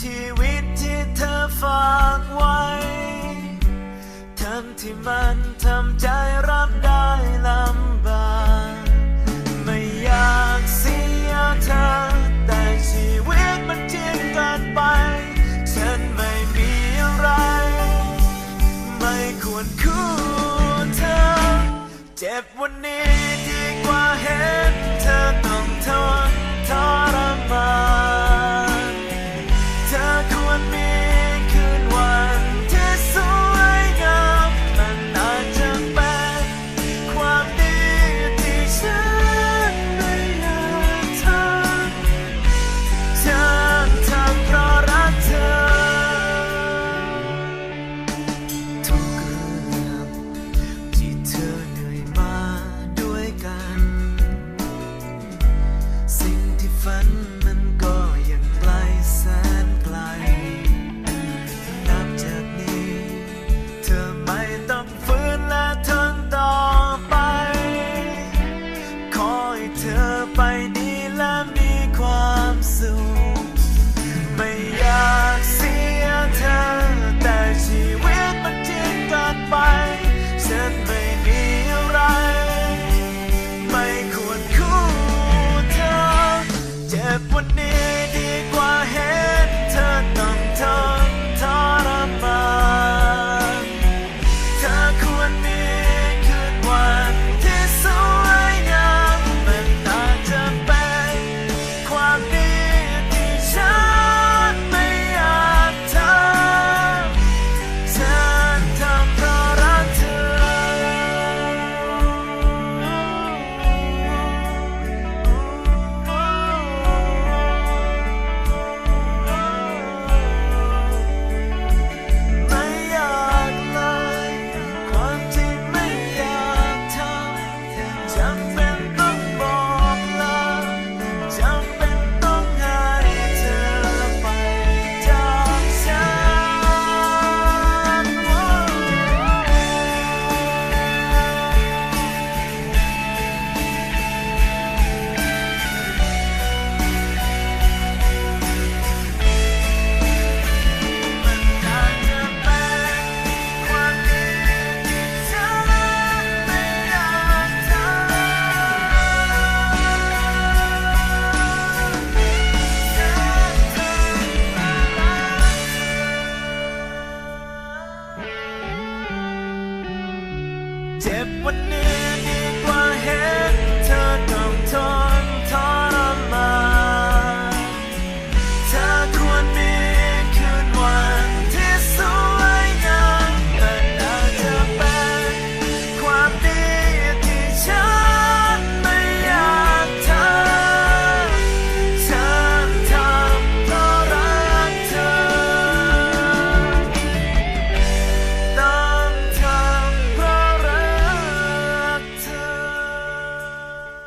ชีวิตที่เธอฝากไว้ ทั้งที่มันทำใจรับได้ลำบากไม่อยากเสียเธอ แต่ชีวิตมันจริงเกินไป ฉันไม่มีอะไร ไม่ควรคู่เธอ เจ็บวันนี้